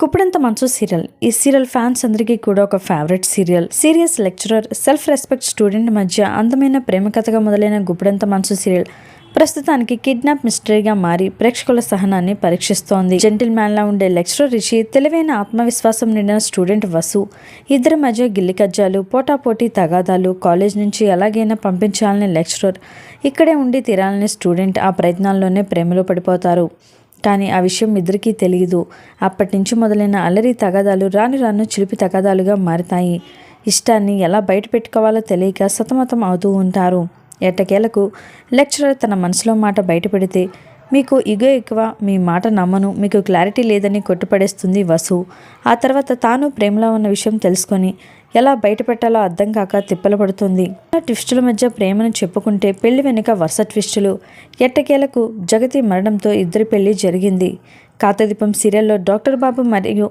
గుప్పుడంత మంచు సీరియల్. ఈ serial fans అందరికీ కూడా ఒక favourite serial. Serious lecturer self respect student మధ్య అందమైన ప్రేమ కథగా మొదలైన గుప్పుడంత మంచు సీరియల్. ప్రస్తుతానికి కిడ్నాప్ మిస్టరీగా మారి ప్రేక్షకుల సహనాన్ని పరీక్షిస్తోంది. జెంటిల్ మ్యాన్లా ఉండే లెక్చరర్ రిషి తెలివైన ఆత్మవిశ్వాసం నిండిన స్టూడెంట్ వసు. ఇద్దరి మధ్య గిల్లి కజ్జాలు పోటాపోటీ తగాదాలు కాలేజ్ నుంచి ఎలాగైనా పంపించాలని లెక్చరర్ ఇక్కడే ఉండి తీరాలని స్టూడెంట్ ఆ ప్రయత్నాల్లోనే ప్రేమలో పడిపోతారు. కానీ ఆ విషయం ఇద్దరికీ తెలియదు అప్పటి నుంచి మొదలైన అల్లరి తగాదాలు రాను రాను చిలిపి తగాదాలుగా మారుతాయి. ఇష్టాన్ని ఎలా బయట పెట్టుకోవాలో తెలియక సతమతం అవుతూ ఉంటారు. ఎట్టకేలకు లెక్చరర్ తన మనసులో మాట బయటపెడితే మీకు ఇగో ఎక్కువ మీ మాట నమ్మను మీకు క్లారిటీ లేదని కొట్టుపడేస్తుంది వసు. ఆ తర్వాత తాను ప్రేమలో ఉన్న విషయం తెలుసుకొని ఎలా బయటపెట్టాలో అర్థం కాక తిప్పలు పడుతుంది. ట్విస్టుల మధ్య ప్రేమను చెప్పుకుంటే పెళ్ళి వెనుక వరుస ట్విస్టులు. ఎట్టకేలకు జగతి మరణంతో ఇద్దరి పెళ్ళి జరిగింది. కాతదీపం సీరియల్లో డాక్టర్ బాబు మరియు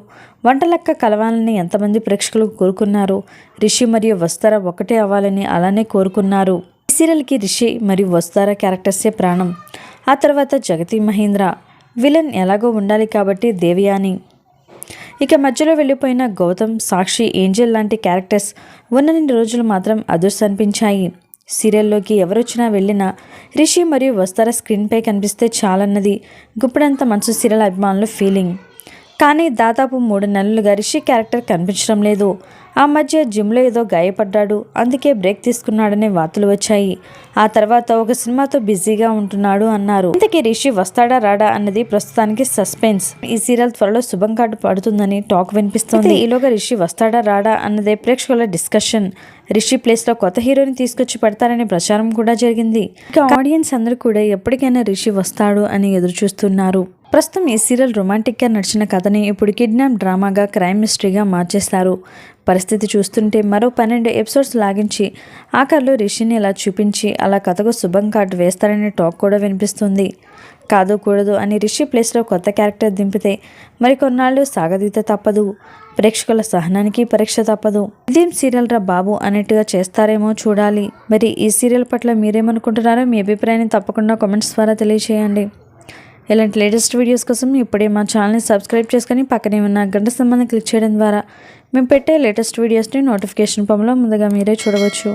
వంటలక్క కలవాలని ఎంతమంది ప్రేక్షకులు కోరుకున్నారు. రిషి మరియు వస్తారా ఒకటే అవ్వాలని అలానే కోరుకున్నారు. ఈ సీరియల్కి రిషి మరియు వస్తారా క్యారెక్టర్సే ప్రాణం. ఆ తర్వాత జగతి మహేంద్ర. విలన్ ఎలాగో ఉండాలి కాబట్టి దేవయాని. ఇక మధ్యలో వెళ్ళిపోయిన గౌతమ్ సాక్షి ఏంజల్ లాంటి క్యారెక్టర్స్ ఉన్నన్ని రోజులు మాత్రం అదుర్స్ అనిపించాయి సీరియల్లోకి ఎవరొచ్చినా వెళ్ళినా రిషి మరియు వస్తార స్క్రీన్పై కనిపిస్తే చాలన్నది గుప్పడంత మనసు సీరియల్ అభిమానుల ఫీలింగ్. కానీ దాదాపు మూడు నెలలుగా రిషి క్యారెక్టర్ కనిపించడం లేదు. ఆ మధ్య జిమ్లో ఏదో గాయపడ్డాడు. అందుకే బ్రేక్ తీసుకున్నాడనే వార్తలు వచ్చాయి. ఆ తర్వాత ఒక సినిమాతో బిజీగా ఉంటున్నాడు అన్నారు. ఇంతకీ రిషి వస్తాడా రాడా అన్నది ప్రస్తుతానికి సస్పెన్స్. ఈ సీరియల్ త్వరలో శుభం కార్డు పడుతుందని టాక్ వినిపిస్తోంది. ఈలోగా రిషి వస్తాడా రాడా అన్నదే ప్రేక్షకుల డిస్కషన్. రిషి ప్లేస్లో కొత్త హీరోని తీసుకొచ్చి పెడతారనే ప్రచారం కూడా జరిగింది. ఇక ఆడియన్స్ అందరూ కూడా ఎప్పటికైనా రిషి వస్తాడు అని ఎదురు చూస్తున్నారు ప్రస్తుతం ఈ సీరియల్ రొమాంటిక్గా నడిచిన కథని ఇప్పుడు కిడ్నాప్ డ్రామాగా క్రైమ్ మిస్టరీగా మార్చేస్తారు. పరిస్థితి చూస్తుంటే మరో పన్నెండు ఎపిసోడ్స్ లాగించి ఆఖరిలో రిషిని ఇలా చూపించి అలా కథకు శుభం కార్డు వేస్తారనే టాక్ కూడా వినిపిస్తుంది. కాదు కూడదు అని రిషి ప్లేస్లో కొత్త క్యారెక్టర్ దింపితే మరికొన్నాళ్ళు సాగదీత తప్పదు. ప్రేక్షకుల సహనానికి పరీక్ష తప్పదు. ఇదేం సీరియల్ రా బాబు అన్నట్టుగా చేస్తారేమో చూడాలి. మరి ఈ సీరియల్ పట్ల మీరేమనుకుంటున్నారో మీ అభిప్రాయాన్ని తప్పకుండా కామెంట్స్ ద్వారా తెలియచేయండి. ఇలాంటి లేటెస్ట్ వీడియోస్ కోసం ఇప్పుడే మా ఛానల్ని సబ్స్క్రైబ్ చేసుకొని పక్కనే ఉన్న గంట సంబంధం క్లిక్ చేయడం ద్వారా మేము పెట్టే లేటెస్ట్ వీడియోస్ని నోటిఫికేషన్ పంపలో ముందుగా మీరే చూడవచ్చు.